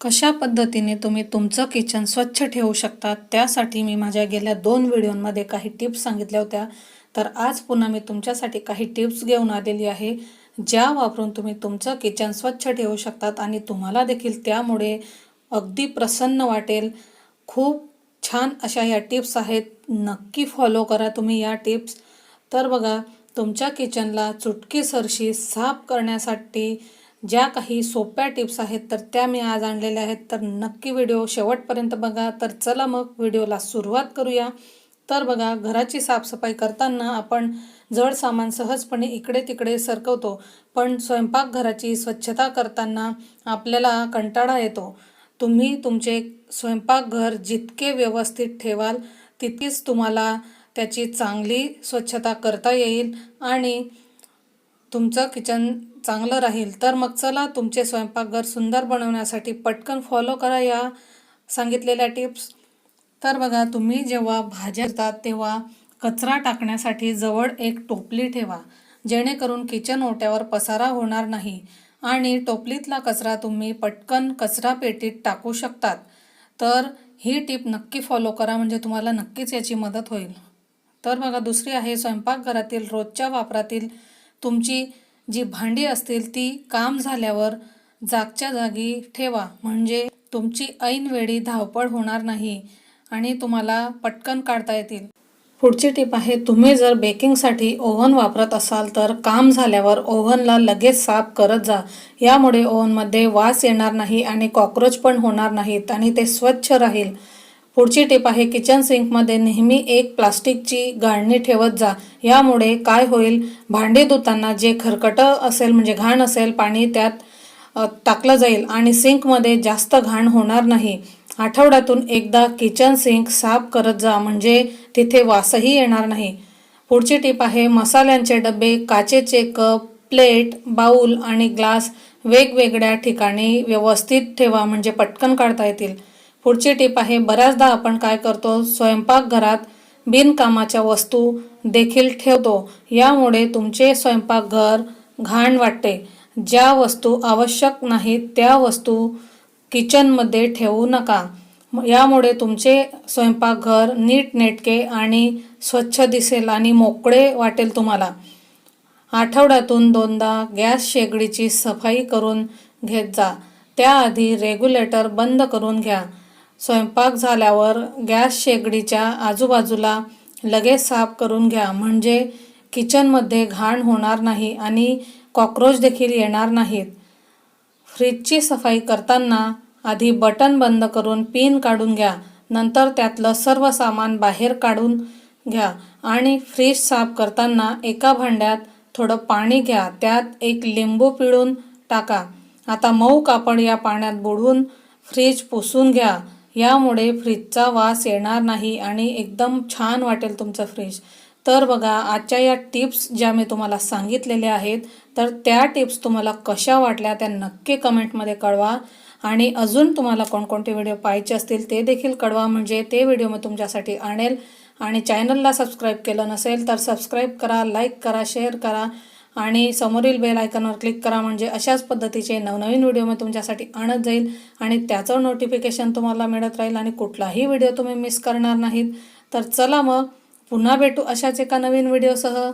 कशा पद्धतीने तुम्ही तुमचं किचन स्वच्छ ठेवू शकता त्यासाठी मी माझ्या गेल्या दोन व्हिडिओमध्ये काही टिप्स सांगितल्या होत्या. तर आज पुन्हा मी तुमच्यासाठी काही टिप्स घेऊन आलेली आहे ज्या वापरून तुम्ही तुमचं किचन स्वच्छ ठेवू शकतात आणि तुम्हाला देखील त्यामुळे अगदी प्रसन्न वाटेल. खूप छान अशा या टिप्स आहेत. नक्की फॉलो करा तुम्ही या टिप्स तर बघा तुमच्या किचनला चुटकीसरशी साफ करण्यासाठी ज्या काही सोप्या टिप्स आहेत तर त्या मी आज आणलेल्या आहेत. तर नक्की व्हिडिओ शेवटपर्यंत बघा. तर चला मग व्हिडिओला सुरुवात करूया. तर बघा घराची साफसफाई करताना आपण जड सामान सहजपणे इकडे तिकडे सरकवतो. पण स्वयंपाकघराची स्वच्छता करताना आपल्याला कंटाळा येतो. तुम्ही तुमचे स्वयंपाकघर जितके व्यवस्थित ठेवाल तितकीच तुम्हाला त्याची चांगली स्वच्छता करता येईल. आणि तुमचं किचन चांगलं राहील. तर मग चला तुमचे स्वयंपाकघर सुंदर बनवण्यासाठी पटकन फॉलो करा या सांगितलेल्या टिप्स तर बघा तुम्ही जेव्हा भाज्या येतात तेव्हा कचरा टाकण्यासाठी जवळ एक टोपली ठेवा. जेणेकरून किचन ओट्यावर पसारा होणार नाही आणि टोपलीतला कचरा तुम्ही पटकन कचरा पेटीत टाकू शकतात. तर ही टिप नक्की फॉलो करा म्हणजे तुम्हाला नक्कीच याची मदत होईल. तर बघा दुसरी आहे स्वयंपाकघरातील रोजच्या वापरातील तुमची जी भांडी असतील ती काम झाल्यावर जागच्या जागी ठेवा. म्हणजे तुमची ऐनवेळी धावपळ होणार नाही आणि तुम्हाला पटकन काढता येतील. पुढची टीप आहे तुम्ही जर बेकिंगसाठी ओव्हन वापरत असाल तर काम झाल्यावर ओव्हनला लगेच साफ करत जा. यामुळे ओव्हनमध्ये वास येणार नाही आणि कॉक्रोच पण होणार नाहीत आणि ते स्वच्छ राहील. पुढची टिप आहे किचन सिंकमध्ये नेहमी एक प्लास्टिकची गाळणी ठेवत जा. यामुळे काय होईल? भांडी धुताना जे खरकटं असेल म्हणजे घाण असेल पाणी त्यात टाकलं जाईल आणि सिंकमध्ये जास्त घाण होणार नाही. आठवड्यातून एकदा किचन सिंक साफ करत जा म्हणजे तिथे वासही येणार नाही. पुढची टीप आहे मसाल्यांचे डबे काचेचे कप प्लेट बाऊल आणि ग्लास वेगवेगळ्या ठिकाणी व्यवस्थित ठेवा म्हणजे पटकन काढता येतील. पुढची टीप आहे बऱ्याचदा आपण काय करतो स्वयंपाकघरात बिनकामाच्या वस्तू देखील ठेवतो. यामुळे तुमचे स्वयंपाकघर घाण वाटते. ज्या वस्तू आवश्यक नाहीत त्या वस्तू किचनमध्ये ठेवू नका. यामुळे तुमचे स्वयंपाकघर नीटनेटके आणि स्वच्छ दिसेल आणि मोकळे वाटेल तुम्हाला. आठवड्यातून दोनदा गॅस शेगडीची सफाई करून घेत जा. त्याआधी रेग्युलेटर बंद करून घ्या. स्वयंपाक झाल्यावर गॅस शेगडीच्या आजूबाजूला लगेच साफ करून घ्या. म्हणजे किचनमध्ये घाण होणार नाही आणि कॉक्रोच देखील येणार नाहीत. फ्रीजची सफाई करताना आधी बटन बंद करून पिन काढून घ्या. नंतर त्यातलं सर्व सामान बाहेर काढून घ्या आणि फ्रीज साफ करताना एका भांड्यात थोडं पाणी घ्या. त्यात एक लिंबू पिळून टाका. आता मऊ कापड या पाण्यात बुडवून फ्रीज पुसून घ्या. यामुळे फ्रीजचा वास येणार नाही आणि एकदम छान वाटेल तुमचं फ्रीज तर बघा आजच्या या टिप्स ज्या मी तुम्हाला सांगितलेल्या आहेत तर त्या टिप्स तुम्हाला कशा वाटल्या त्या नक्की कमेंटमध्ये कळवा. आणि अजून तुम्हाला कोणकोणते व्हिडिओ पाहायचे असतील ते देखील कळवा. म्हणजे ते व्हिडिओ मी तुमच्यासाठी आणेल. आणि चॅनलला सबस्क्राईब केलं नसेल तर सबस्क्राईब करा लाईक करा शेअर करा. आणि समोरील बेल आयकॉनवर क्लिक करा म्हणजे अशाच पद्धतीचे नवनवीन व्हिडिओ मी तुमच्यासाठी आणत जाईल आणि त्याचं नोटिफिकेशन तुम्हाला मिळत राहील आणि कुठलाही व्हिडिओ तुम्ही मिस करणार नाहीत. तर चला मग पुन्हा भेटू अशाच एका नवीन व्हिडिओसह.